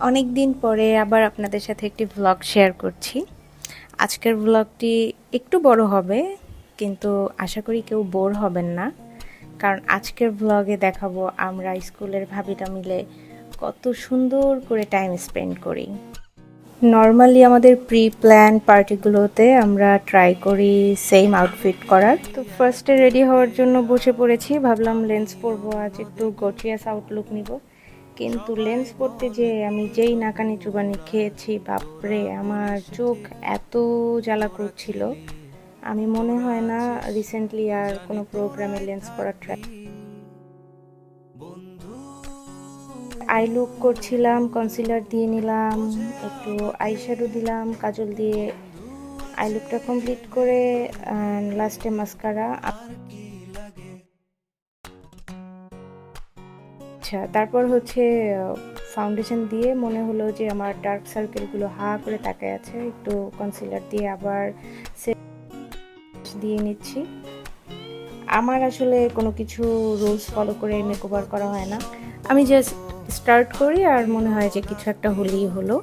অনেক দিন পরে আবার আপনাদের সাথে একটি ভ্লগ শেয়ার করছি। আজকের ভ্লগটি একটু বড় হবে, কিন্তু আশা করি কেউ বোর হবেন না। কারণ আজকের ভ্লগে দেখাবো আমরা স্কুলের ভাবিটা মিলে কত সুন্দর করে টাইম স্পেন্ড করি। নর্মালি আমাদের প্রি প্ল্যান পার্টিগুলোতে আমরা ট্রাই করি সেম আউটফিট করার। তো ফার্স্টে রেডি হওয়ার জন্য বসে পড়েছি, ভাবলাম লেন্স পরবো, আজ একটু গটিয়াস আউটলুক নিব। কিন্তু লেন্স পরতে যে আমি যেই নাকানি চুবানি খেয়েছি, বাপরে, আমার চোখ এত জ্বালা করছিল। আমি মনে হয় না রিসেন্টলি আর কোনো প্রোগ্রামে লেন্স পরার ট্রাই আই লুক করছিলাম কনসিলার দিয়ে নিলাম, একটু আইশ্যাডো দিলাম, কাজল দিয়ে আই লুকটা কমপ্লিট করে লাস্টে মাস্কারা আচ্ছা তারপর হচ্ছে ফাউন্ডেশন দিয়ে মনে হলো যে আমার ডার্ক সার্কেলগুলো হা করে তাকায় আছে, একটু কনসিলার দিয়ে আবার দিয়ে নিচ্ছি। আমার আসলে কোনো কিছু রুলস ফলো করে মেকওভার করা হয় না। আমি জাস্ট স্টার্ট করি আর মনে হয় যে কিছু একটা হলেই হলো।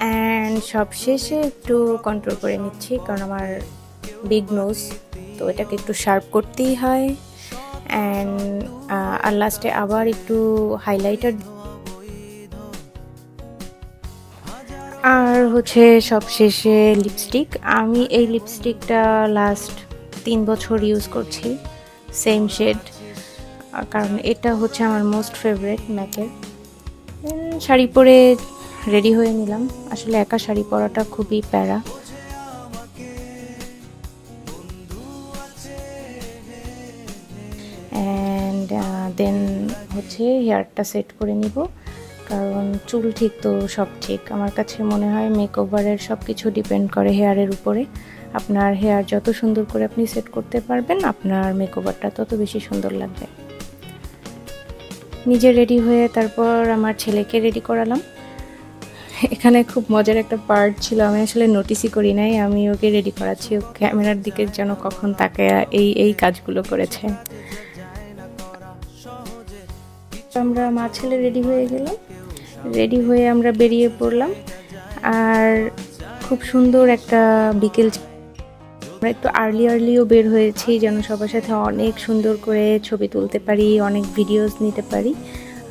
অ্যান্ড সব শেষে একটু কন্ট্রোল করে নিচ্ছি, কারণ আমার বিগ নোজ তো এটাকে একটু শার্প করতেই হয়। অ্যান্ড আর লাস্টে আবার একটু হাইলাইটার আর হচ্ছে সব শেষে লিপস্টিক আমি এই লিপস্টিকটা লাস্ট তিন বছর ইউজ করছি সেম শেড কারণ এটা হচ্ছে আমার মোস্ট ফেভারেট ম্যাকের শাড়ি পরে রেডি হয়ে নিলাম। আসলে একা শাড়ি পরাটা খুবই প্যারা। হেয়ারটা সেট করে নিব। কারণ চুল ঠিক তো সব ঠিক। আমার কাছে মনে হয় মেকওভারের সব কিছু ডিপেন্ড করে হেয়ারের উপরে। আপনার হেয়ার যত সুন্দর করে আপনি সেট করতে পারবেন, আপনার মেকওভারটা তত বেশি সুন্দর লাগবে। নিজে রেডি হয়ে তারপর আমার ছেলেকে রেডি করালাম। এখানে খুব মজার একটা পার্ট ছিল, আমি আসলে নোটিসই করি নাই, আমি ওকে রেডি করাচ্ছি। ও ক্যামেরার দিকে যেন কখন তাকে এই এই কাজগুলো করেছে। আমরা মা ছেলে রেডি হয়ে গেলাম। রেডি হয়ে আমরা বেরিয়ে পড়লাম। আর খুব সুন্দর একটা বিকেল আমরা একটু আর্লি আর্লিও বের হয়েছি, যেন সবার সাথে অনেক সুন্দর করে ছবি তুলতে পারি, অনেক ভিডিওস নিতে পারি।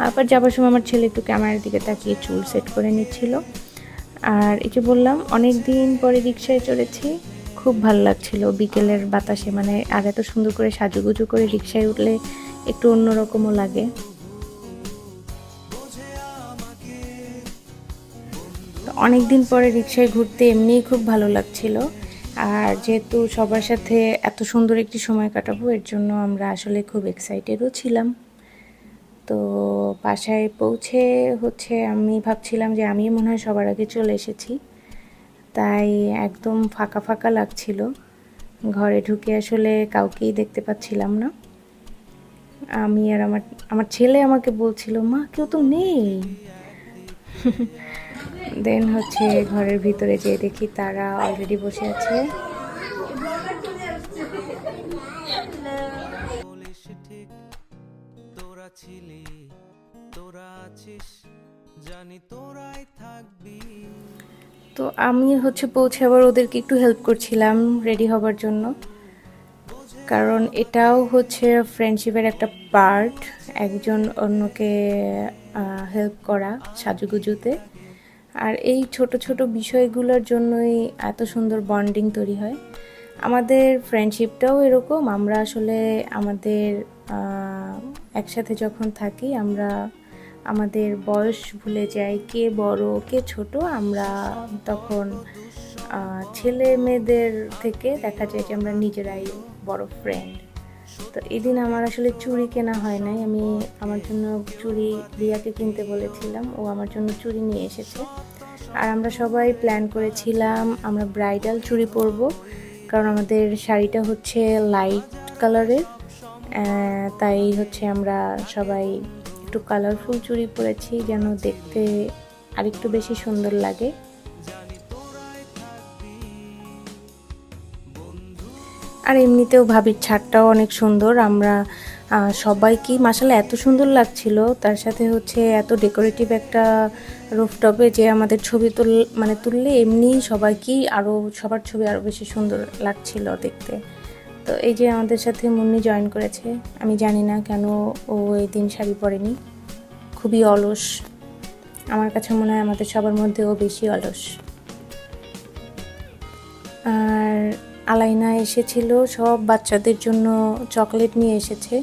আবার যাবার সময় আমার ছেলে একটু ক্যামেরার দিকে তাকিয়ে চুল সেট করে নিচ্ছিল। আর এই যে বললাম অনেক দিন পরে রিক্সায় চড়েছি। খুব ভালো লাগছিল বিকেলের বাতাসে মানে আর এত সুন্দর করে সাজুগুজু করে রিক্সায় উঠলে একটু অন্যরকমও লাগে। অনেক দিন পরে রিক্সায় ঘুরতে এমনিই খুব ভালো লাগছিল। আর যেহেতু সবার সাথে এত সুন্দর একটি সময় কাটাবো, এর জন্য আমরা আসলে খুব এক্সাইটেডও ছিলাম। তো বাসায় পৌঁছে হচ্ছে আমি ভাবছিলাম যে আমি মনে হয় সবার আগে চলে এসেছি। তাই একদম ফাঁকা ফাঁকা লাগছিল। ঘরে ঢুকে আসলে কাউকেই দেখতে পাচ্ছিলাম না। আমি আর আমার আমার ছেলে আমাকে বলছিল, মা, কেউ তো নেই। দেন হচ্ছে ঘরের ভিতরে যেয়ে দেখি তারা অলরেডি বসে আছে। তোরা ছিলি তোরা আছিস জানি তোরাই থাকবি। তো আমি হচ্ছে পৌঁছে আবার ওদেরকে একটু হেল্প করছিলাম রেডি হবার জন্য। কারণ এটাও হচ্ছে ফ্রেন্ডশিপের একটা পার্ট একজন অন্যকে হেল্প করা সাজুগুজুতে। আর এই ছোট ছোট বিষয়গুলোর জন্যই এত সুন্দর বন্ডিং তৈরি হয়। আমাদের ফ্রেন্ডশিপটাও এরকম, আমরা আসলে আমাদের একসাথে যখন থাকি, আমরা আমাদের বয়স ভুলে যাই, কে বড়, কে ছোট, আমরা তখন ছেলে মেয়েদের থেকে দেখা যায় যে আমরা নিজেরাই বড় ফ্রেন্ড তো এদিন আমার আসলে চুড়ি কেনা হয় নাই, আমি আমার জন্য চুড়ি রিয়াকে কিনতে বলেছিলাম, ও আমার জন্য চুড়ি নিয়ে এসেছে। আর আমরা সবাই প্ল্যান করেছিলাম আমরা ব্রাইডাল চুড়ি পরবো, কারণ আমাদের শাড়িটা হচ্ছে লাইট কালারের তাই হচ্ছে আমরা সবাই একটু কালারফুল চুড়ি পরেছি যেন দেখতে আরেকটু বেশি সুন্দর লাগে। আর এমনিতেও ভাবির ছাদটাও অনেক সুন্দর, আমরা সবাইকেই মাসালে এত সুন্দর লাগছিল। তার সাথে হচ্ছে এত ডেকোরেটিভ একটা রুফটপে যে আমাদের ছবি তুল মানে তুললে এমনি সবাইকেই আরও সবার ছবি আরও বেশি সুন্দর লাগছিল দেখতে। তো এই যে আমাদের সাথে মুন্নি জয়েন করেছে, আমি জানি না কেন ও এই দিন শাড়ি পরেনি। খুবই অলস। আমার কাছে মনে হয় আমাদের সবার মধ্যে ও বেশি অলস। আর আলাইনা এসেছিল, সব বাচ্চাদের জন্য চকলেট নিয়ে এসেছে।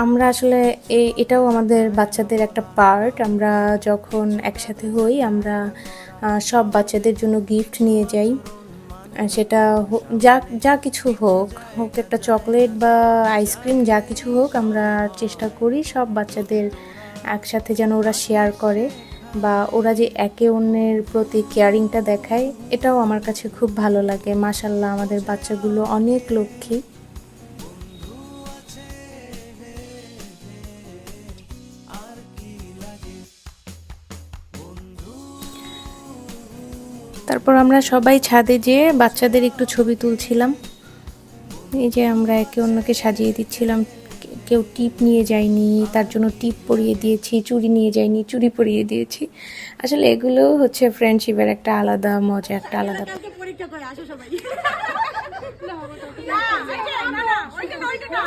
আমরা আসলে এই এটাও আমাদের বাচ্চাদের একটা পার্ট আমরা যখন একসাথে হই, আমরা সব বাচ্চাদের জন্য গিফট নিয়ে যাই। সেটা যা যা কিছু হোক হোক একটা চকলেট বা আইসক্রিম যা কিছু হোক, আমরা চেষ্টা করি সব বাচ্চাদের একসাথে যেন ওরা শেয়ার করে বা ওরা যে একে অন্যের প্রতি কেয়ারিংটা দেখায়, এটাও আমার কাছে খুব ভালো লাগে। মাসাল্লাহ আমাদের বাচ্চাগুলো অনেক লক্ষ্মী। তারপর আমরা সবাই ছাদে যেয়ে বাচ্চাদের একটু ছবি তুলছিলাম। এই যে আমরা একে অন্যকে সাজিয়ে দিচ্ছিলাম। কেউ টিপ নিয়ে যায়নি, তার জন্য টিপ পরিয়ে দিয়েছি চুরি নিয়ে যায়নি চুরি পরিয়ে দিয়েছি। আসলে এগুলো হচ্ছে ফ্রেন্ডশিপের একটা আলাদা মজা, একটা আলাদা করে আসো সবাই। না, ওইটা না, না, ওইটা না, ওইটা না।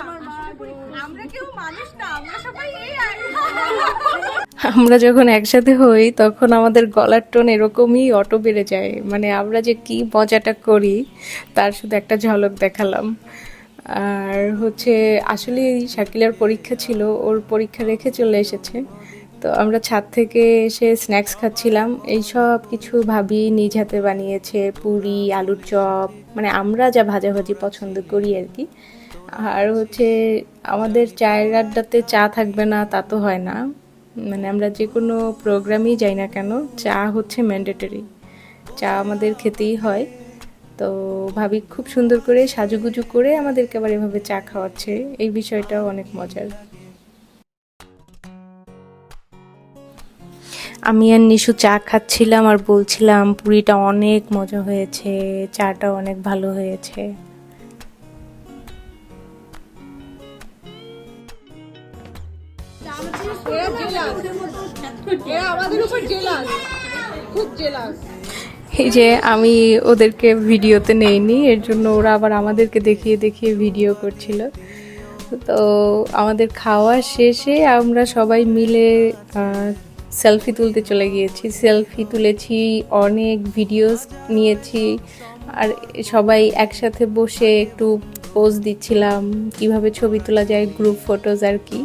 আমরা কেউ মানুষ না আমরা সবাই AI আমরা যখন একসাথে হই তখন আমাদের গলার টোন এরকমই অটো বেড়ে যায়। মানে আমরা যে কি মজাটা করি তার শুধু একটা ঝলক দেখালাম। আর হচ্ছে আসলে শাকিলার পরীক্ষা ছিল ওর পরীক্ষা রেখে চলে এসেছে। তো আমরা ছাদ থেকে এসে স্ন্যাক্স খাচ্ছিলাম। এই সব কিছু ভাবি নিজ হাতে বানিয়েছে, পুরি, আলুর চপ মানে আমরা যা ভাজাভাজি পছন্দ করি আর কি। আর হচ্ছে আমাদের চায়ের আড্ডাতে চা থাকবে না, তা তো হয় না। মানে আমরা যে কোনো প্রোগ্রামেই যাই না কেন, চা হচ্ছে ম্যান্ডেটরি চা আমাদের খেতেই হয়। তো ভাবি খুব সুন্দর করে সাজুগুজু করে আমাদেরকে আবার এভাবে চা খাওয়াচ্ছে। এই বিষয়টাও অনেক মজার। আমি আর নিশু চা খাচ্ছিলাম আর বলছিলাম, পুরিটা অনেক মজা হয়েছে, চাটা অনেক ভালো হয়েছে। এই যে আমি ওদেরকে ভিডিওতে নেইনি, এর জন্য ওরা আবার আমাদেরকে দেখিয়ে দেখিয়ে ভিডিও করছিল। তো আমাদের খাওয়া শেষে আমরা সবাই মিলে সেলফি তুলতে চলে গিয়েছি। সেলফি তুলেছি, অনেক ভিডিওস নিয়েছি। আর সবাই একসাথে বসে একটু পোজ দিচ্ছিলাম, কীভাবে ছবি তোলা যায় গ্রুপ ফটোজ আর কি।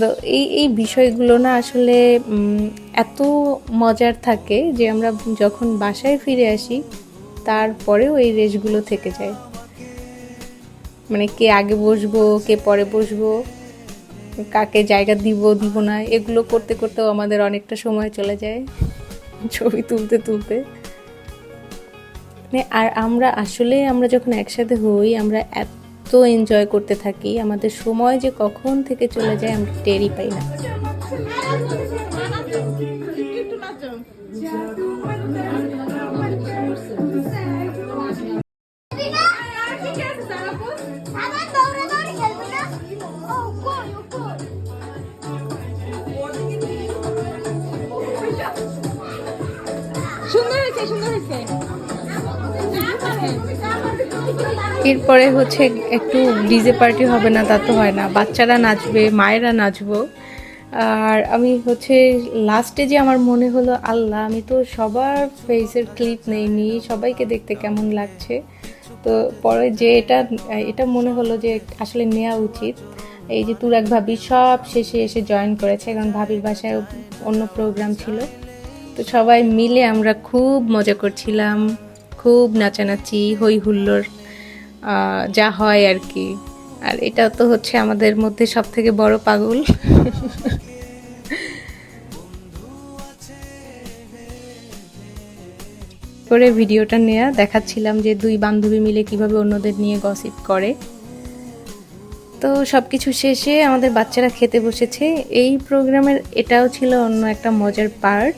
তো এই এই বিষয়গুলো না আসলে এত মজার থাকে যে আমরা যখন বাসায় ফিরে আসি, তারপরেও এই রেসগুলো থেকে যায়। মানে কে আগে বসবো, কে পরে বসবো কাকে জায়গা দিব দিব না, এগুলো করতে করতেও আমাদের অনেকটা সময় চলে যায় ছবি তুলতে তুলতে। মানে আর আমরা আসলে আমরা যখন একসাথে হই, আমরা এত এনজয় করতে থাকি, আমাদের সময় যে কখন থেকে চলে যায় আমরা টেরই পাই না। এরপরে হচ্ছে একটু ডিজে পার্টি হবে না, তা তো হয় না। বাচ্চারা নাচবে, মায়েরা নাচবো। আর আমি হচ্ছে লাস্টে যে আমার মনে হলো, আল্লাহ, আমি তো সবার ফেসের ক্লিপ নেইনি, সবাইকে দেখতে কেমন লাগছে। তো পরে যে এটা এটা মনে হলো যে আসলে নেওয়া উচিত। এই যে তুরাক ভাবি সব শেষে এসে জয়েন করেছে, কারণ ভাবির বাসায় অন্য প্রোগ্রাম ছিল। তো সবাই মিলে আমরা খুব মজা করছিলাম। খুব নাচানাচি হই হুল্লোড় আহ, যা হয় আর কি। আর এটা তো হচ্ছে আমাদের মধ্যে সব থেকে বড় পাগল। করে ভিডিওটা নেয়া দেখাচ্ছিলাম যে দুই বান্ধবী মিলে কীভাবে অন্যদের নিয়ে গসিপ করে। তো সব কিছু শেষে আমাদের বাচ্চারা খেতে বসেছে। এই প্রোগ্রামের এটাও ছিল অন্য একটা মজার পার্ট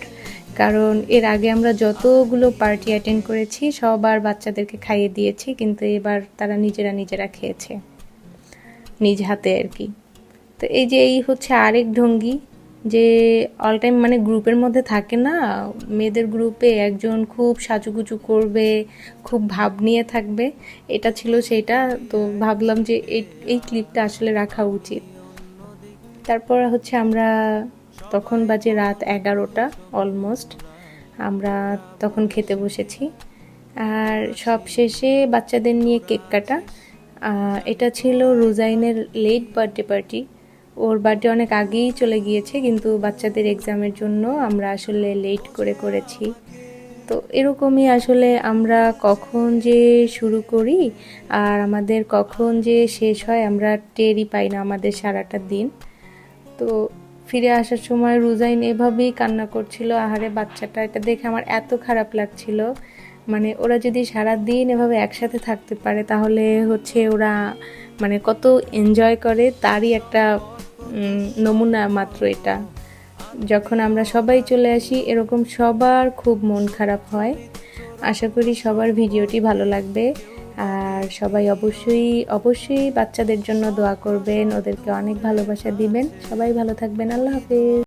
কারণ এর আগে আমরা যতগুলো পার্টি অ্যাটেন্ড করেছি সবার বাচ্চাদেরকে খাইয়ে দিয়েছি, কিন্তু এবার তারা নিজেরা নিজেরা খেয়েছে। নিজ হাতে আর কি। তো এই যে এই হচ্ছে আরেক ঢঙ্গি, যে অল টাইম মানে গ্রুপের মধ্যে থাকে না, মেয়েদের গ্রুপে একজন খুব সাজুগুজু করবে, খুব ভাব নিয়ে থাকবে, এটা ছিল সেইটা, তো ভাবলাম যে এই ক্লিপটা আসলে রাখা উচিত। তারপর হচ্ছে আমরা তখন বাজে রাত এগারোটা অলমোস্ট আমরা তখন খেতে বসেছি। আর সব শেষে বাচ্চাদের নিয়ে কেক কাটা। এটা ছিল রোজাইনের লেট বার্থডে পার্টি ওর বার্থডে অনেক আগেই চলে গিয়েছে, কিন্তু বাচ্চাদের এক্সামের জন্য আমরা আসলে লেট করে করেছি। তো এরকমই আসলে আমরা কখন যে শুরু করি, আর আমাদের কখন যে শেষ হয়, আমরা টেরই পাই না আমাদের সারাটা দিন। তো ফিরে আসার সময় রুজাইন এভাবেই কান্না করছিল, আহারে বাচ্চাটা, এটা দেখে আমার এত খারাপ লাগছিল। মানে ওরা যদি সারা দিন এভাবে একসাথে থাকতে পারে, তাহলে হচ্ছে ওরা মানে কত এনজয় করে, তারই একটা নমুনা মাত্র এটা। যখন আমরা সবাই চলে আসি, এরকম সবার খুব মন খারাপ হয়। আশা করি সবার ভিডিওটি ভালো লাগবে। আর সবাই অবশ্যই অবশ্যই বাচ্চাদের জন্য দোয়া করবেন, ওদেরকে অনেক ভালোবাসা দিবেন। সবাই ভালো থাকবেন। আল্লাহ হাফেজ।